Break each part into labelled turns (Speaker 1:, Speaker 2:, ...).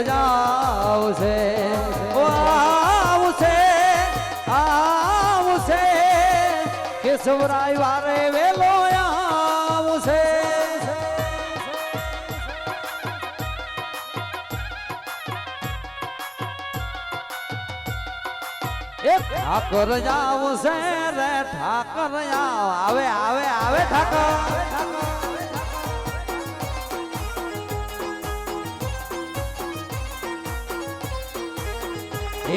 Speaker 1: આવશે ઓ આવશે આવશે કેશવરાય વારે વેલો આવશે એ ઠાકર આવશે રે ઠાકર આવ આવે આવે આવે ઠાકર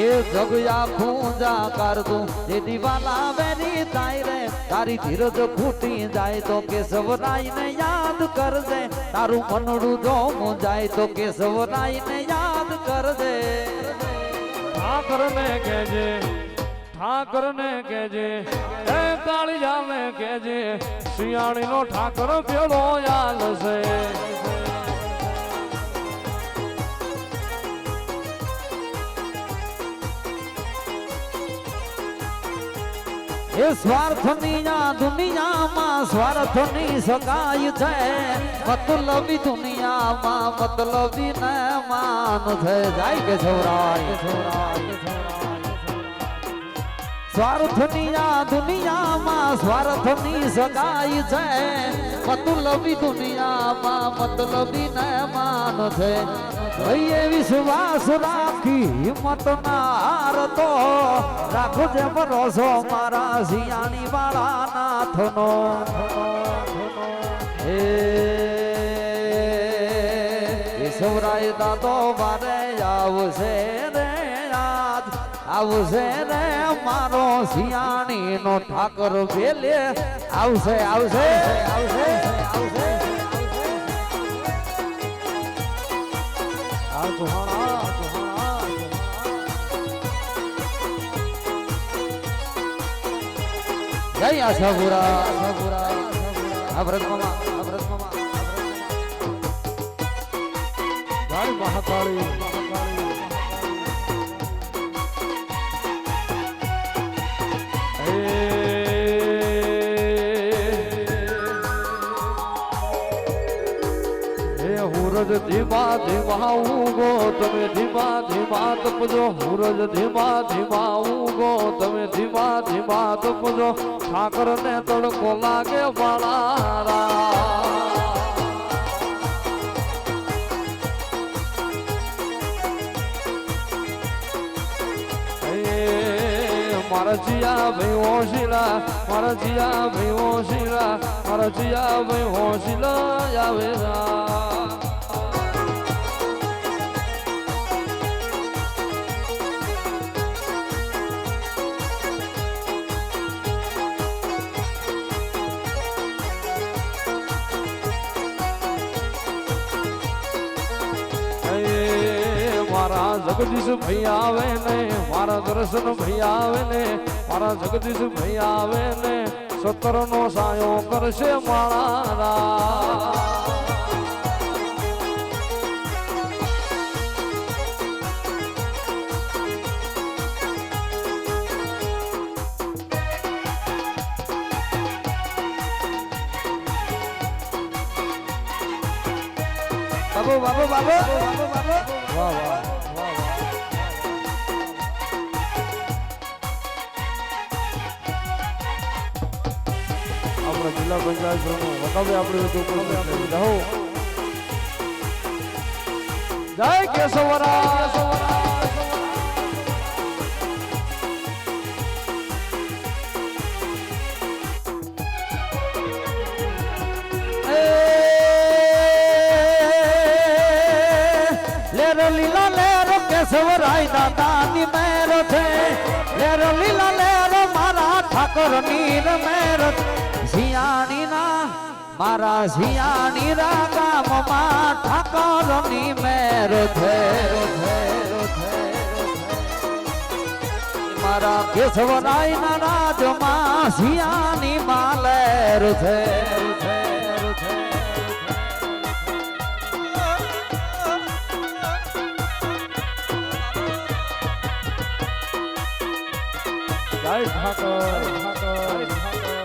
Speaker 1: એ જગયા ખૂંજા કરતું જે દીવાલા વેરી થાય રે, તારી ધીરજ ફૂટી જાય તો કેશવરાય ને યાદ કરજે. તારું મનડું જો જાય તો કેશવરાય ને યાદ કરજે.
Speaker 2: ઠાકર ને કેજે ઠાકર ને કેજે કેજે શિયાળી નો ઠાકર પેલો યાદ છે.
Speaker 1: એ સ્વાર્થની આ દુનિયામાં સ્વાર્થની સગાઈ છે. મતલબી દુનિયામાં, મતલબી ને માન છે. જાય કે છોરાય? સ્વાર્થની આ દુનિયામાં સ્વાર્થની સગાઈ છે. મતલબી દુનિયામાં મતલબી ને માન છે. ભાઈએ વિશ્વાસ રાખી હિંમત નાર તો. રાખો જે ભરોસો મારા શિયાની વાળા નાથનો. હે. કેશવરાય દાદો મારે આવશે આવશે ને મારો સિયાણી નો ઠાકર વેલે. આવશે આવશે આવશે આવશે. જય આશાપુરા આશાપુરા અભરત મામા અભરત
Speaker 2: મહાકાળી. હુરજ ધીમા ધીમા ઉગો તમે ધીમા ધીમા તપજો. હુરજ ધીમા ધીમા ઉગો તમે ધીમા ધીમા તપજો. ઠાકર ને તડકો લાગે વાળારા. મારા જીયા ભાઈ હોશીલા મારા ભાઈ હોશીલા મારા ભાઈ હોશીલા આવે જગદીશ ભાઈ આવે ને મારા દર્શન ભાઈ આવે ને મારા જગદીશ ભાઈ આવે ને સતર નો સાયો કરશે મારા.
Speaker 1: બાબુ બાબુ બાબુ.
Speaker 2: વાહ વાહ. આપણા જિલ્લા પંચાયત પ્રમુખ વટાવે આપણે બધું આપણે રહો જય કેશવરા
Speaker 1: લેરો લીલા લેરો કેશવરાય દાદાની મેરો છે લેરો લીલા લેરો મારા ઠાકોર નીર મેરો શિયાણી ના મારા શિયાણી રા ગામમાં ઠાકોરની મેરો છે મારા કેશવરાય ના રાજમાં શિયાની માલેર છે
Speaker 2: જય ઠાકોર. ઠાકોર. દ્વારકા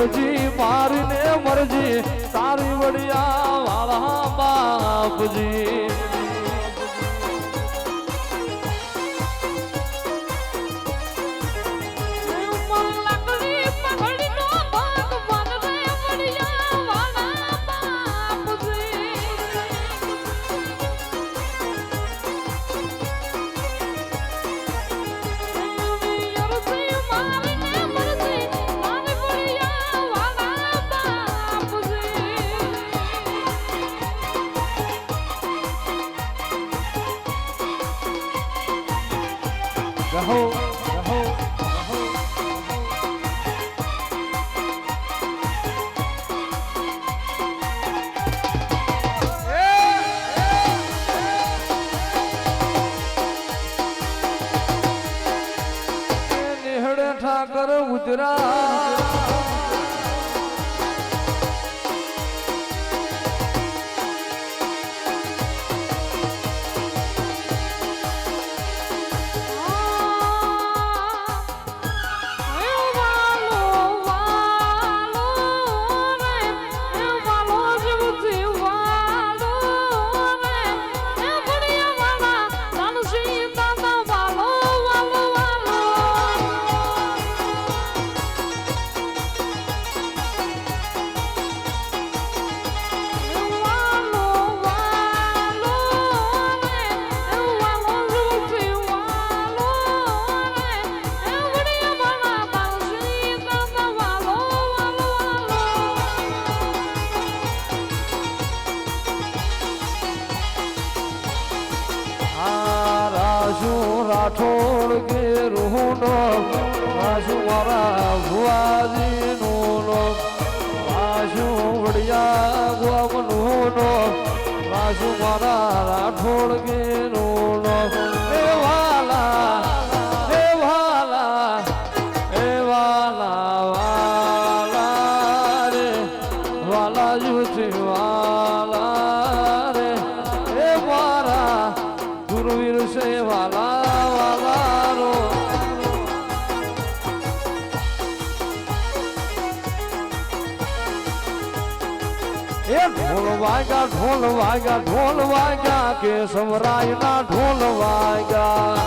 Speaker 3: એવી
Speaker 2: અરજી મારીને મરજી તારી વડિયા વાળા બાપજી you up. રાજુ રાઠોડ કે રૂનો રાજુ મારા ભુવાજી નો રાજુ વડિયા ગોમ નો રાજુ મારા રાઠોડ કે રૂનો એ ઢોલ વાગ્યા ઢોલ વાગ્યા ઢોલ વાગ્યા કે સમરાય ના ઢોલ વાગ્યા.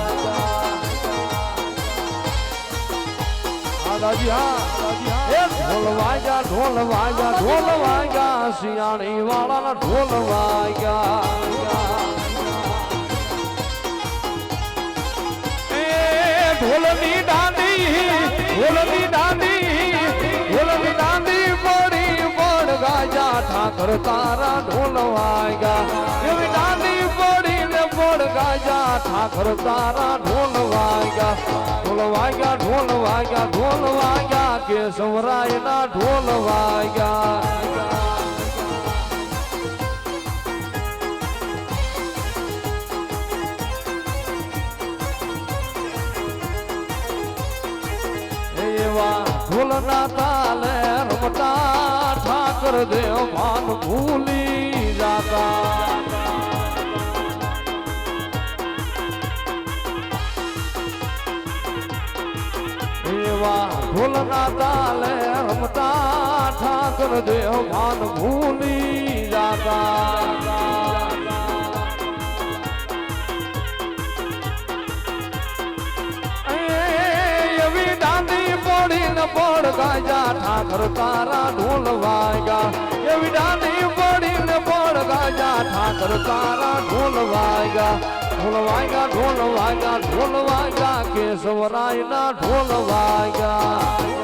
Speaker 2: દાદી, હા એ ઢોલ વાગ્યા ઢોલ વાગ્યા ઢોલ વાગ્યા શિયાળી વાળાના ઢોલ વાગ્યા. ઠાકર તારા ઢોલ વાગ્યા એવી દાંડી પડી ને પડ ગાજા ઠાકર તારા ઢોલ વાગ્યા ઢોલ વાગ્યા ઢોલ વાગ્યા ઢોલ વાગ્યા કે સવરાય ના ઢોલ વાગ્યા એવા ઢોલના તાલે રમતા ઠાકર દેવ માન ભૂલી જાતા એવા ઢોલના તાલે રમતા ઠાકર દેવ માન ભૂલી જાતા પડ ગાજા ઠાકર તારા ઢોલ વાગ્યા એવી દાંડી પડી ને પડ ગાજા ઠાકર તારા ઢોલ વાગ્યા ઢોલ વાગ્યા ઢોલ વાગ્યા ઢોલ વાગ્યા કેશવરાય ના ઢોલ વાગ્યા